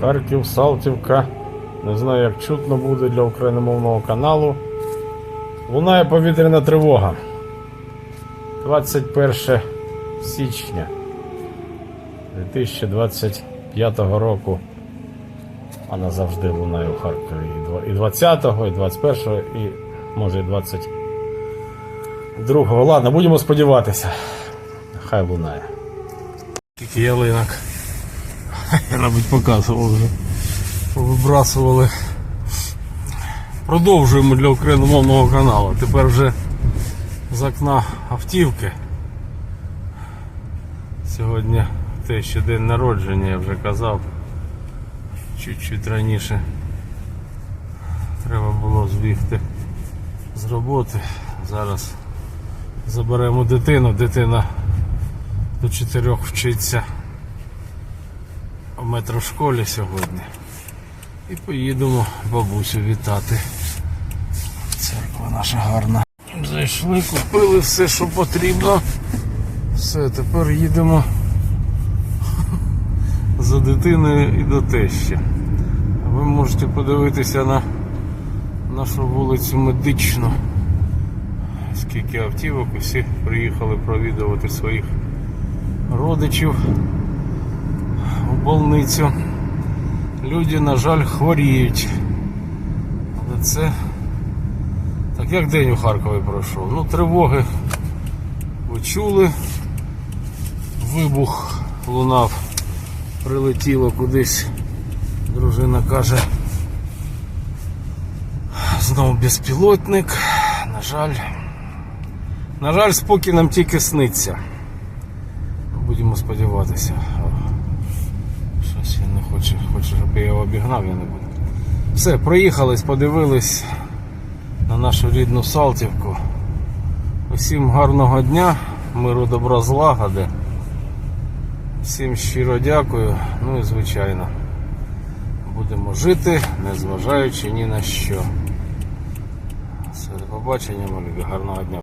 Харків, Салтівка. Не знаю, як чутно буде для україномовного каналу. Лунає повітряна тривога. 21 січня 2025 року. Вона завжди лунає у Харкові. І 20-го, і 21-го, і може і 22-го. Ладно, будемо сподіватися. Хай лунає. Тільки ялинок. Я, мабуть, показував вже. Вибрасували. Продовжуємо для україномовного каналу. Тепер вже з окна автівки. Сьогодні те, що день народження, я вже казав. Чуть-чуть раніше треба було збігти з роботи. Зараз заберемо дитину. Дитина до чотирьох вчиться в метрошколі сьогодні. І поїдемо бабусю вітати. Церква наша гарна. Зайшли, купили все, що потрібно. Все, тепер їдемо за дитиною і до тещі. Ви можете подивитися на нашу вулицю медичну. Скільки автівок, усі приїхали провідувати своїх родичів больницю. Люди, на жаль, хворіють. Але це так як день у Харкові пройшов. Ну, тривоги ви чули. Вибух лунав, прилетіло кудись. Дружина каже. Знову безпілотник. На жаль. На жаль, спокій нам тільки сниться. Будемо сподіватися. Я не хочу, хочу, щоб я його обігнав, я не буду. Все, проїхались, подивились на нашу рідну Салтівку. Усім гарного дня, миру добра злагоди. Всім щиро дякую. Ну і звичайно, будемо жити, незважаючи ні на що. Все, до побачення, малюки, гарного дня.